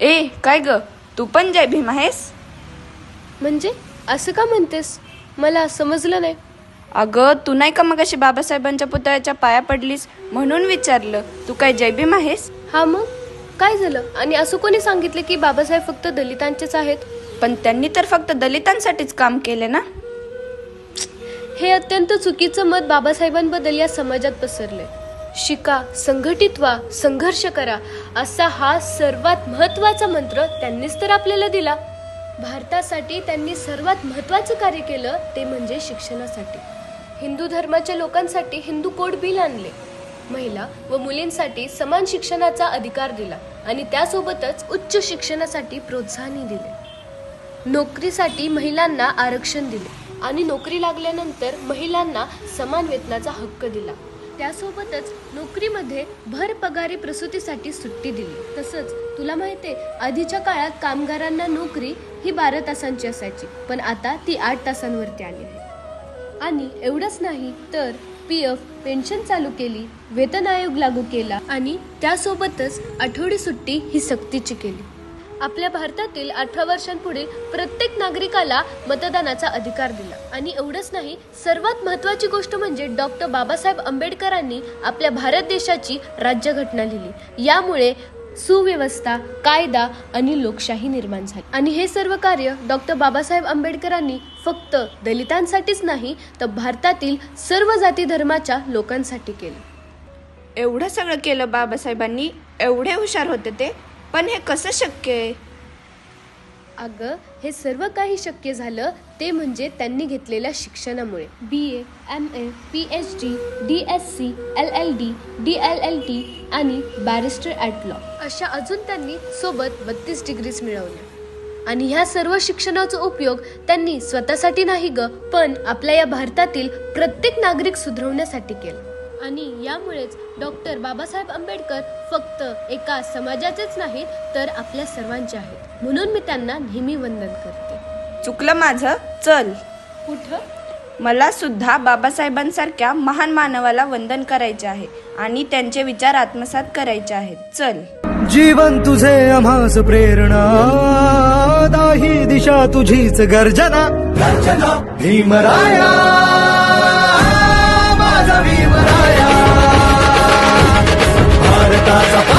ए काय ग? तू पण जय भीम आहेस? म्हणजे? असं का म्हणतेस? मला समजलं नाही. अगं तू नाही का मग अशी बाबासाहेबांच्या पुतळ्याच्या पाया पडलीस म्हणून विचारलं. तू काय जय भीम आहेस? हा मग? काय झालं? आणि असं कोणी सांगितलं की बाबासाहेब फक्त दलितांचेच आहेत? पण त्यांनी तर फक्त दलितांसाठीच काम केले ना? हे अत्यंत चुकीचं मत बाबासाहेबांबद्दल या समाजात पसरले शिका संघटित व्हा संघर्ष करा असा हा सर्वात महत्त्वाचा मंत्र त्यांनीच तर आपल्याला दिला. भारतासाठी त्यांनी सर्वात महत्वाचं कार्य केलं ते म्हणजे शिक्षणासाठी. हिंदू धर्माच्या लोकांसाठी हिंदू कोड बिल आणले. महिला व मुलींसाठी समान शिक्षणाचा अधिकार दिला आणि त्यासोबतच उच्च शिक्षणासाठी प्रोत्साहनही दिले. नोकरीसाठी महिलांना आरक्षण दिले आणि नोकरी लागल्यानंतर महिलांना समान वेतनाचा हक्क दिला. त्यासोबतच नोकरीमध्ये भर पगारी प्रसूतीसाठी सुट्टी दिली. तसंच तुला माहितीये आधीच्या काळात कामगारांना नोकरी ही बारा तासांची असायची पण आता ती आठ तासांवरती आली आहे. आणि एवढंच नाही तर पी एफ पेन्शन चालू केली वेतन आयोग लागू केला आणि त्यासोबतच आठवडी सुट्टी ही सक्तीची केली. आपल्या भारतातील अठरा वर्षांपुढील प्रत्येक नागरिकाला मतदानाचा अधिकार दिला. आणि एवढंच नाही सर्वात महत्वाची गोष्ट म्हणजे डॉक्टर बाबासाहेब आंबेडकरांनी आपल्या भारत देशाची राज्यघटना लिहिली. यामुळे सुव्यवस्था कायदा आणि लोकशाही निर्माण झाली. आणि हे सर्व कार्य डॉक्टर बाबासाहेब आंबेडकरांनी फक्त दलितांसाठीच नाही तर भारतातील सर्व जाती धर्माच्या लोकांसाठी केलं. एवढं सगळं केलं बाबासाहेबांनी एवढे हुशार होते ते पण हे कसं शक्य आहे? अगं हे सर्व काही शक्य झालं ते म्हणजे त्यांनी घेतलेल्या शिक्षणामुळे. B A M A P H D D S C L L D D L L T आणि बॅरिस्टर ॲट लॉ अशा अजून त्यांनी सोबत बत्तीस डिग्रीज मिळवल्या. आणि ह्या सर्व शिक्षणाचा उपयोग त्यांनी स्वतःसाठी नाही ग पण आपल्या या भारतातील प्रत्येक नागरिक सुधरवण्यासाठी केला. आणि यामुळेच डॉक्टर बाबासाहेब आंबेडकर फक्त एका समाजाचेच नाहीत तर आपल्या सर्वांचे आहेत. म्हणून मी त्यांना नेहमी वंदन करते. चुकलं माझं? चल. कुठं? मला सुद्धा बाबासाहेबांसारख्या महान मानवाला वंदन करायचे आहे आणि त्यांचे विचार आत्मसात करायचे आहेत. चल. जीवन तुझे आम्हास प्रेरणा. दाही दिशा तुझीच गर्जना. भीमराया. माझा भीमराया भारताचा